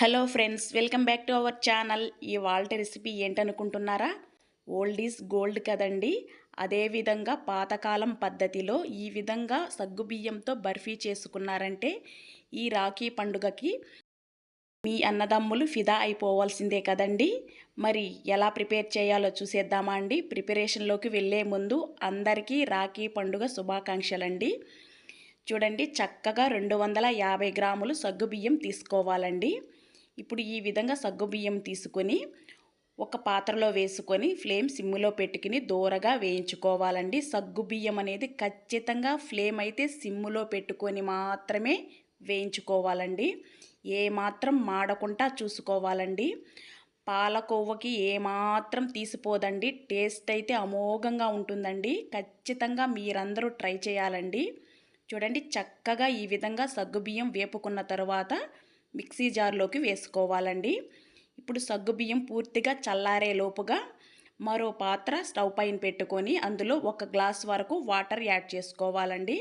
Hello friends welcome back to our channel ఈ వాల్ట recipe ఏంటనుకుంటున్నారా? ఓల్డ్ ఈజ్ గోల్డ్ కదండి. అదేవిధంగా పాతకాలం పద్ధతిలో ఈ విధంగా సగ్గుబియ్యంతో బర్ఫీ చేసుకున్నారంటే ఈ రాఖీ పండుగకి మీ అన్నదమ్ములు ఫిదా అయిపోవాల్సిందే కదండి. మరి ఎలా ప్రిపేర్ చేయాలో చూసేద్దామా అండి. ప్రిపరేషన్లోకి వెళ్ళే ముందు అందరికీ రాఖీ పండుగ శుభాకాంక్షలండి. చూడండి చక్కగా రెండు వందల యాభై గ్రాములు సగ్గుబియ్యం తీసుకోవాలండి. ఇప్పుడు ఈ విధంగా సగ్గుబియ్యం తీసుకొని ఒక పాత్రలో వేసుకొని ఫ్లేమ్ సిమ్ములో పెట్టుకుని దూరగా వేయించుకోవాలండి. సగ్గుబియ్యం అనేది ఖచ్చితంగా ఫ్లేమ్ అయితే సిమ్ములో పెట్టుకొని మాత్రమే వేయించుకోవాలండి. ఏమాత్రం మాడకుండా చూసుకోవాలండి. పాలకోవకి ఏమాత్రం తీసిపోదండి. టేస్ట్ అయితే అమోఘంగా ఉంటుందండి. ఖచ్చితంగా మీరందరూ ట్రై చేయాలండి. చూడండి చక్కగా ఈ విధంగా సగ్గుబియ్యం వేపుకున్న తర్వాత మిక్సీ జార్లోకి వేసుకోవాలండి. ఇప్పుడు సగ్గుబియ్యం పూర్తిగా చల్లారే లోపుగా మరో పాత్ర స్టవ్ పైన పెట్టుకొని అందులో ఒక గ్లాస్ వరకు వాటర్ యాడ్ చేసుకోవాలండి.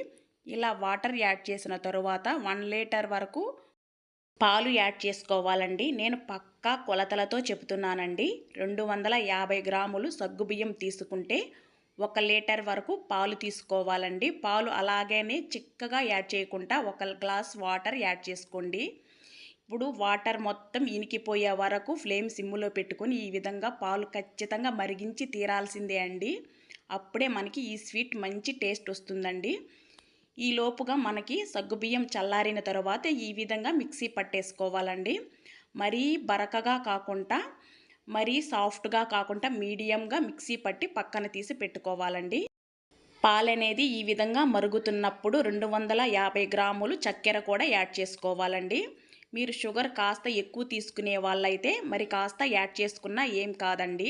ఇలా వాటర్ యాడ్ చేసిన తరువాత వన్ లీటర్ వరకు పాలు యాడ్ చేసుకోవాలండి. నేను పక్కా కొలతలతో చెబుతున్నానండి. రెండు వందల యాభై గ్రాములు సగ్గుబియ్యం తీసుకుంటే ఒక లీటర్ వరకు పాలు తీసుకోవాలండి. పాలు అలాగనే చిక్కగా యాడ్ చేయకుండా ఒక గ్లాస్ వాటర్ యాడ్ చేసుకోండి. ఇప్పుడు వాటర్ మొత్తం ఇనికిపోయే వరకు ఫ్లేమ్ సిమ్ములో పెట్టుకొని ఈ విధంగా పాలు ఖచ్చితంగా మరిగించి తీరాల్సిందే అండి. అప్పుడే మనకి ఈ స్వీట్ మంచి టేస్ట్ వస్తుందండి. ఈ లోపుగా మనకి సగ్గుబియ్యం చల్లారిన తర్వాత ఈ విధంగా మిక్సీ పట్టేసుకోవాలండి. మరీ బరకగా కాకుండా మరీ సాఫ్ట్గా కాకుండా మీడియంగా మిక్సీ పట్టి పక్కన తీసి పెట్టుకోవాలండి. పాలనేది ఈ విధంగా మరుగుతున్నప్పుడు రెండు వందల యాభై గ్రాములు చక్కెర కూడా యాడ్ చేసుకోవాలండి. మీరు షుగర్ కాస్త ఎక్కువ తీసుకునే వాళ్ళైతే మరి కాస్త యాడ్ చేసుకున్నా ఏం కాదండి.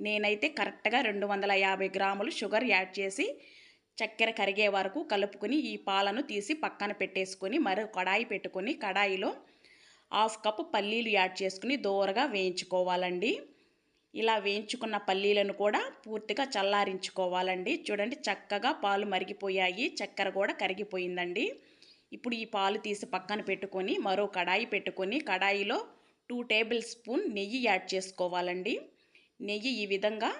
నేనైతే కరెక్ట్గా రెండు వందల యాభై గ్రాములు షుగర్ యాడ్ చేసి చక్కెర కరిగే వరకు కలుపుకొని ఈ పాలను తీసి పక్కన పెట్టేసుకొని మరో కడాయి పెట్టుకొని కడాయిలో హాఫ్ కప్ పల్లీలు యాడ్ చేసుకుని దూరగా వేయించుకోవాలండి. ఇలా వేయించుకున్న పల్లీలను కూడా పూర్తిగా చల్లారించుకోవాలండి. చూడండి చక్కగా పాలు మరిగిపోయాయి. చక్కెర కూడా కరిగిపోయిందండి. ఇప్పుడు ఈ పాలు తీసి పక్కన పెట్టుకొని మరో కడాయి పెట్టుకొని కడాయిలో టూ టేబుల్ స్పూన్ నెయ్యి యాడ్ చేసుకోవాలండి. నెయ్యి ఈ విధంగా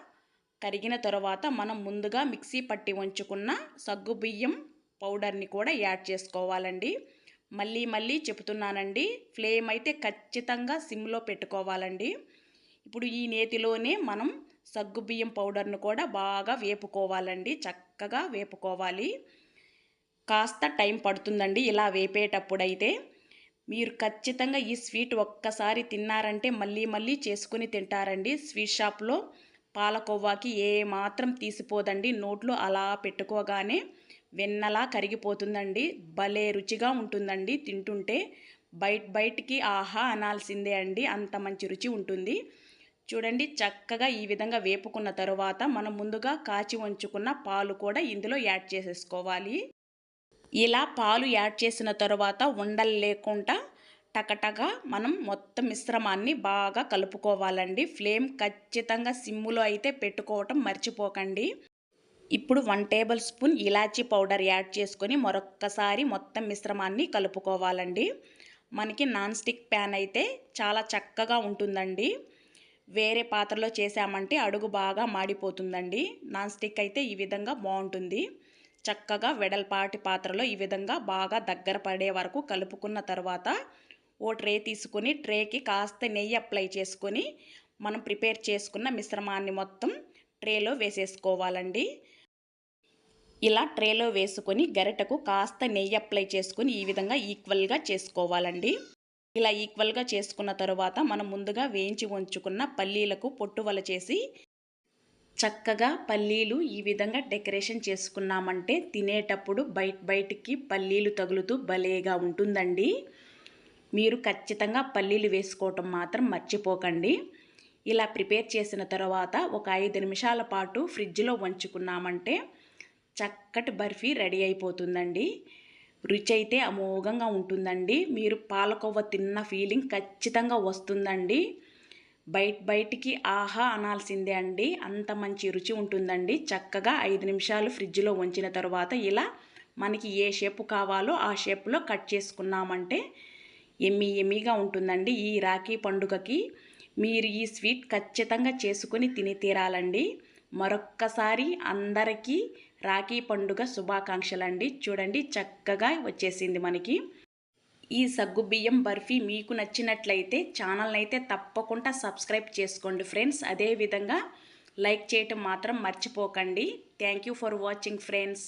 కరిగిన తర్వాత మనం ముందుగా మిక్సీ పట్టి ఉంచుకున్న సగ్గుబియ్యం పౌడర్ని కూడా యాడ్ చేసుకోవాలండి. మళ్ళీ మళ్ళీ చెప్తున్నానండి ఫ్లేమ్ అయితే ఖచ్చితంగా సిమ్లో పెట్టుకోవాలండి. ఇప్పుడు ఈ నేతిలోనే మనం సగ్గుబియ్యం పౌడర్ను కూడా బాగా వేపుకోవాలండి చక్కగా వేపుకోవాలి. కాస్త టైం పడుతుందండి ఇలా వేపేటప్పుడైతే. మీరు ఖచ్చితంగా ఈ స్వీట్ ఒక్కసారి తిన్నారంటే మళ్ళీ మళ్ళీ చేసుకుని తింటారండి. స్వీట్ షాప్లో పాలకోవాకి ఏ మాత్రం తీసిపోదండి. నోట్లో అలా పెట్టుకోగానే వెన్నలా కరిగిపోతుందండి. భలే రుచిగా ఉంటుందండి తింటుంటే. బయట బయటికి ఆహా అనాల్సిందే అండి. అంత మంచి రుచి ఉంటుంది. చూడండి చక్కగా ఈ విధంగా వేపుకున్న తరువాత మనం ముందుగా కాచి ఉంచుకున్న పాలు కూడా ఇందులో యాడ్ చేసేసుకోవాలి. ఇలా పాలు యాడ్ చేసిన తర్వాత ఉండలు లేకుండా టకటగా మనం మొత్తం మిశ్రమాన్ని బాగా కలుపుకోవాలండి. ఫ్లేమ్ ఖచ్చితంగా సిమ్ములో అయితే పెట్టుకోవటం మర్చిపోకండి. ఇప్పుడు వన్ టేబుల్ స్పూన్ ఇలాచీ పౌడర్ యాడ్ చేసుకొని మరొక్కసారి మొత్తం మిశ్రమాన్ని కలుపుకోవాలండి. మనకి నాన్ స్టిక్ ప్యాన్ అయితే చాలా చక్కగా ఉంటుందండి. వేరే పాత్రలో చేసామంటే అడుగు బాగా మాడిపోతుందండి. నాన్ స్టిక్ అయితే ఈ విధంగా బాగుంటుంది. చక్కగా వెడల్పాటి పాత్రలో ఈ విధంగా బాగా దగ్గర పడే వరకు కలుపుకున్న తర్వాత ఓ ట్రే తీసుకొని ట్రేకి కాస్త నెయ్యి అప్లై చేసుకొని మనం ప్రిపేర్ చేసుకున్న మిశ్రమాన్ని మొత్తం ట్రేలో వేసేసుకోవాలండి. ఇలా ట్రేలో వేసుకొని గరిటకు కాస్త నెయ్యి అప్లై చేసుకొని ఈ విధంగా ఈక్వల్గా చేసుకోవాలండి. ఇలా ఈక్వల్గా చేసుకున్న తర్వాత మనం ముందుగా వేయించి ఉంచుకున్న పల్లీలకు పొట్టువల చేసి చక్కగా పల్లీలు ఈ విధంగా డెకరేషన్ చేసుకున్నామంటే తినేటప్పుడు బయట బయటికి పల్లీలు తగులుతూ భలేగా ఉంటుందండి. మీరు ఖచ్చితంగా పల్లీలు వేసుకోవటం మాత్రం మర్చిపోకండి. ఇలా ప్రిపేర్ చేసిన తర్వాత ఒక ఐదు నిమిషాల పాటు ఫ్రిడ్జ్లో వంచుకున్నామంటే చక్కటి బర్ఫీ రెడీ అయిపోతుందండి. రుచి అయితే అమోఘంగా ఉంటుందండి. మీరు పాలకోవ తిన్న ఫీలింగ్ ఖచ్చితంగా వస్తుందండి. బయట బయటికి ఆహా అనాల్సిందే అండి. అంత మంచి రుచి ఉంటుందండి. చక్కగా ఐదు నిమిషాలు ఫ్రిడ్జ్లో ఉంచిన తర్వాత ఇలా మనకి ఏ షేపు కావాలో ఆ షేప్లో కట్ చేసుకున్నామంటే ఎమ్మి ఎమ్మిగా ఉంటుందండి. ఈ రాఖీ పండుగకి మీరు ఈ స్వీట్ ఖచ్చితంగా చేసుకుని తిని తీరాలండి. మరొక్కసారి అందరికీ రాఖీ పండుగ శుభాకాంక్షలండి. చూడండి చక్కగా వచ్చేసింది మనకి. ఈ సగ్గుబియ్యం బర్ఫీ మీకు నచ్చినట్లయితే ఛానల్ని అయితే తప్పకుండా సబ్స్క్రైబ్ చేసుకోండి ఫ్రెండ్స్. అదేవిధంగా లైక్ చేయటం మాత్రం మర్చిపోకండి. Thank you for watching friends.